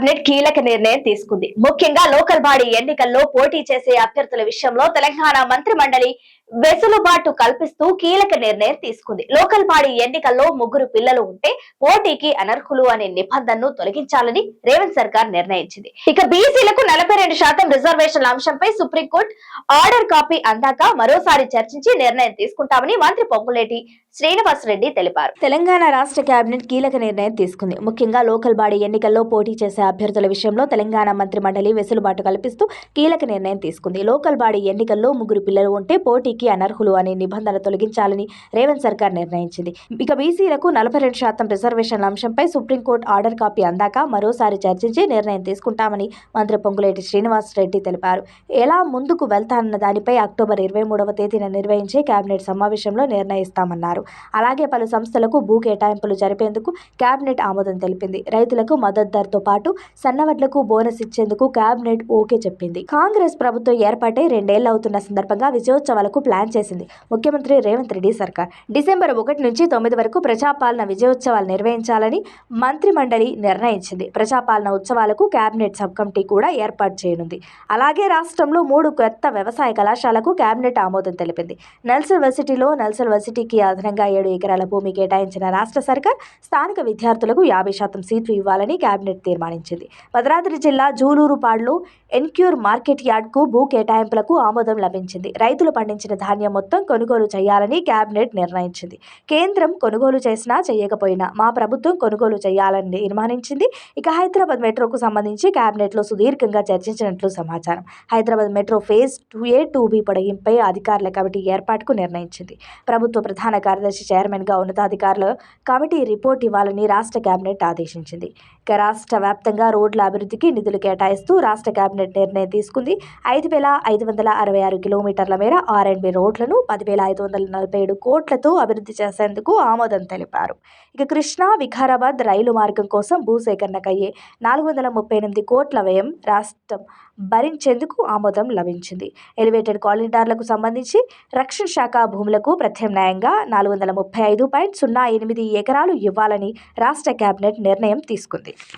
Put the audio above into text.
Cabinet కీలక నిర్ణయం తీసుకుంది. ముఖ్యంగా లోకల్ బాడీ ఎన్నికల్లో పోటీ చేసే అభ్యర్థుల విషయంలో తెలంగాణ మంత్రి మండలి వెసులుబాటు కల్పిస్తూ కీలక నిర్ణయం తీసుకుంది. లోకల్ బాడీ ఎన్నికల్లో ముగ్గురు పిల్లలు ఉంటే పోటీకి అనర్హులు అనే నిబంధనను తొలగించాలని రేవంత్ సర్కార్ నిర్ణయించింది. ఇక బీసీలకు నలభై రెండు శాతం రిజర్వేషన్ల అంశంపై సుప్రీంకోర్టు ఆర్డర్ కాపీ అందాక మరోసారి చర్చించి నిర్ణయం తీసుకుంటామని మంత్రి పొంగులేటి శ్రీనివాస్ రెడ్డి తెలిపారు. తెలంగాణ రాష్ట్ర కేబినెట్ కీలక నిర్ణయం తీసుకుంది. ముఖ్యంగా లోకల్ బాడీ ఎన్నికల్లో పోటీ చేసే అభ్యర్థుల విషయంలో తెలంగాణ మంత్రి మండలి వెసులుబాటు కల్పిస్తూ కీలక నిర్ణయం తీసుకుంది. లోకల్ బాడీ ఎన్నికల్లో ముగ్గురు పిల్లలు ఉంటే పదవికి అనర్హులు అనే నిబంధన తొలగించాలని రేవంత్ సర్కార్ నిర్ణయించింది. ఇక బీసీలకు నలభై రెండు శాతం రిజర్వేషన్ల అంశంపై సుప్రీంకోర్టు ఆర్డర్ కాపీ అందాక మరోసారి చర్చించి నిర్ణయం తీసుకుంటామని మంత్రి పొంగులేటి శ్రీనివాస్ రెడ్డి తెలిపారు. ఎలా ముందుకు వెళ్తానన్న దానిపై అక్టోబర్ ఇరవై మూడవ తేదీన నిర్వహించే కేబినెట్ సమావేశంలో నిర్ణయిస్తామన్నారు. అలాగే పలు సంస్థలకు భూ కేటాయింపులు జరిపేందుకు కేబినెట్ ఆమోదం తెలిపింది. రైతులకు మద్దతు ధరతో పాటు సన్నవడ్లకు బోనస్ ఇచ్చేందుకు కేబినెట్ ఓకే చెప్పింది. కాంగ్రెస్ ప్రభుత్వం ఏర్పాటై రెండేళ్ళు అవుతున్న సందర్భంగా విజయోత్సవాలకు ప్లాన్ చేసింది. ముఖ్యమంత్రి రేవంత్ రెడ్డి సర్కార్. డిసెంబర్ ఒకటి నుంచి తొమ్మిది వరకు ప్రజాపాలన విజయోత్సవాలు నిర్వహించాలని మంత్రి మండలి నిర్ణయించింది. ప్రజాపాలన ఉత్సవాలకు కేబినెట్ సబ్ కమిటీ కూడా ఏర్పాటు చేయనుంది. అలాగే రాష్ట్రంలో మూడు కొత్త వ్యవసాయ కళాశాలకు కేబినెట్ ఆమోదం తెలిపింది. నల్సల్ వర్సిటీలో నల్సల్ వర్సిటీకి అదనంగా ఏడు ఎకరాల భూమి కేటాయించిన రాష్ట్ర సర్కార్ స్థానిక విద్యార్థులకు యాభై శాతం సీట్లు ఇవ్వాలని కేబినెట్ తీర్మానించింది. భద్రాద్రి జిల్లా జూలూరుపాడులో ఎన్క్యూర్ మార్కెట్ యార్డ్కు భూ కేటాయింపులకు ఆమోదం లభించింది. రైతులు పండించిన ధాన్యం మొత్తం కొనుగోలు చేయాలని కేబినెట్ నిర్ణయించింది. కేంద్రం కొనుగోలు చేసినా చేయకపోయినా మా ప్రభుత్వం కొనుగోలు చేయాలని నిర్మానించింది ఇక హైదరాబాద్ మెట్రోకు సంబంధించి కేబినెట్లో సుదీర్ఘంగా చర్చించినట్లు సమాచారం. Hyderabad metro phase two A two B పొడిగింపై అధికారుల కమిటీ ఏర్పాటుకు నిర్ణయించింది. ప్రభుత్వ ప్రధాన కార్యదర్శి చైర్మన్గా ఉన్నతాధికారుల కమిటీ రిపోర్ట్ ఇవ్వాలని రాష్ట్ర కేబినెట్ ఆదేశించింది. ఇక రాష్ట్ర వ్యాప్తంగా రోడ్ల అభివృద్ధికి నిధులు కేటాయిస్తూ రాష్ట్ర కేబినెట్ నిర్ణయం తీసుకుంది. ఐదు వేల ఐదు వందల అరవై ఆరు కిలోమీటర్ల మేర ఆర్ ఎనభై రోడ్లను పదివేల ఐదు వందల నలభై ఏడు కోట్లతో అభివృద్ధి చేసేందుకు ఆమోదం తెలిపారు. ఇక కృష్ణా వికారాబాద్ రైలు మార్గం కోసం భూసేకరణకయ్యే నాలుగు వందల ముప్పై ఎనిమిది కోట్ల వ్యయం రాష్ట్రం భరించేందుకు ఆమోదం లభించింది. ఎలివేటెడ్ కారిడార్లకు సంబంధించి రక్షణ శాఖ భూములకు ప్రత్యామ్నాయంగా నాలుగు వందల ముప్పై ఐదు పాయింట్ సున్నా ఎనిమిది ఎకరాలు ఇవ్వాలని రాష్ట్ర కేబినెట్ నిర్ణయం తీసుకుంది.